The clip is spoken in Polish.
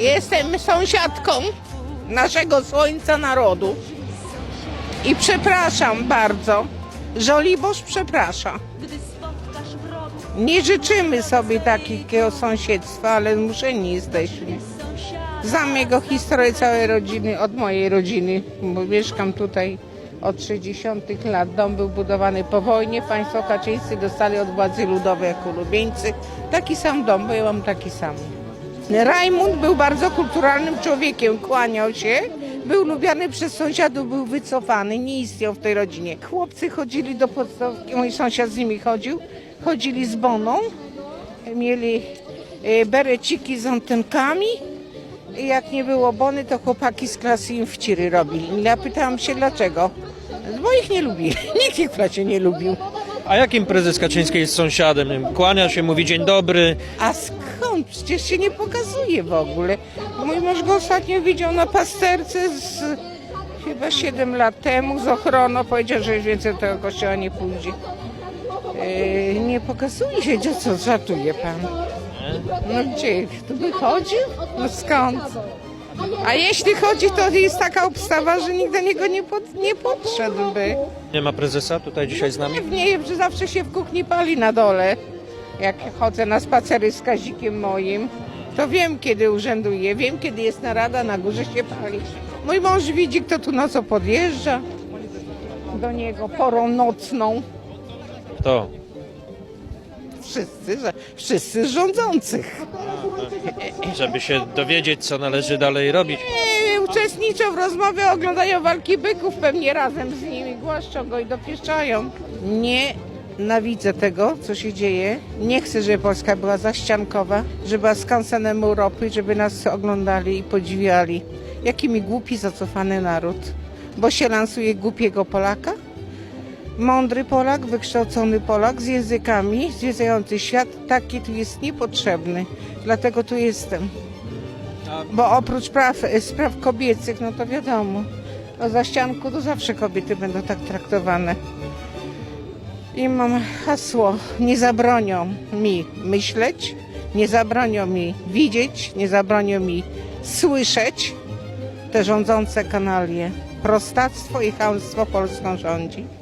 Jestem sąsiadką naszego słońca narodu. I przepraszam bardzo. Żoliborz przeprasza. Nie życzymy sobie takiego sąsiedztwa, ale zmuszeni jesteśmy. Znam jego historię całej rodziny, od mojej rodziny, bo mieszkam tutaj od 60 lat. Dom był budowany po wojnie. Państwo Kaczyńscy dostali od władzy ludowej jako ulubieńcy taki sam dom, bo ja mam taki sam. Rajmund był bardzo kulturalnym człowiekiem, kłaniał się, był lubiany przez sąsiadów, był wycofany, nie istniał w tej rodzinie. Chłopcy chodzili do podstawki, mój sąsiad z nimi chodził, chodzili z boną, mieli e, bereciki z antenkami i jak nie było bony, to chłopaki z klasy im wciry robili. Ja pytałam się dlaczego, bo ich nie lubili, nikt ich w klasie nie lubił. A jakim prezes Kaczyński jest sąsiadem? Kłania się, mówi dzień dobry. A skąd? Przecież się nie pokazuje w ogóle. Mój mąż go ostatnio widział na pasterce z chyba 7 lat temu z ochroną. Powiedział, że już więcej do tego kościoła nie pójdzie. Yy, nie pokazuje się, gdzie co żartuje pan. No gdzie? Tu by chodził? No skąd? A jeśli chodzi, to jest taka obstawa, że nikt do niego nie, pod, nie podszedłby. Nie ma prezesa tutaj dzisiaj z nami? Pewnie, że zawsze się w kuchni pali na dole. Jak chodzę na spacery z Kazikiem moim, to wiem, kiedy urzęduje, wiem, kiedy jest narada, na górze się pali. Mój mąż widzi, kto tu nocą podjeżdża do niego porą nocną. Kto? Wszyscy, że- wszyscy z rządzących. Żeby się dowiedzieć, co należy dalej robić. E, uczestniczą w rozmowie, oglądają walki byków pewnie razem z nimi, głaszczą go i dopieszczają. Nie nienawidzę tego, co się dzieje. Nie chcę, żeby Polska była zaściankowa, żeby była skansenem Europy, żeby nas oglądali i podziwiali. Jaki mi głupi, zacofany naród. Bo się lansuje głupiego Polaka? Mądry Polak, wykształcony Polak z językami, zwiedzający świat, taki tu jest niepotrzebny. Dlatego tu jestem. Bo oprócz praw, spraw kobiecych, no to wiadomo, o zaścianku to zawsze kobiety będą tak traktowane. I mam hasło, nie zabronią mi myśleć, nie zabronią mi widzieć, nie zabronią mi słyszeć te rządzące kanalie. Prostactwo i chamstwo Polską rządzi.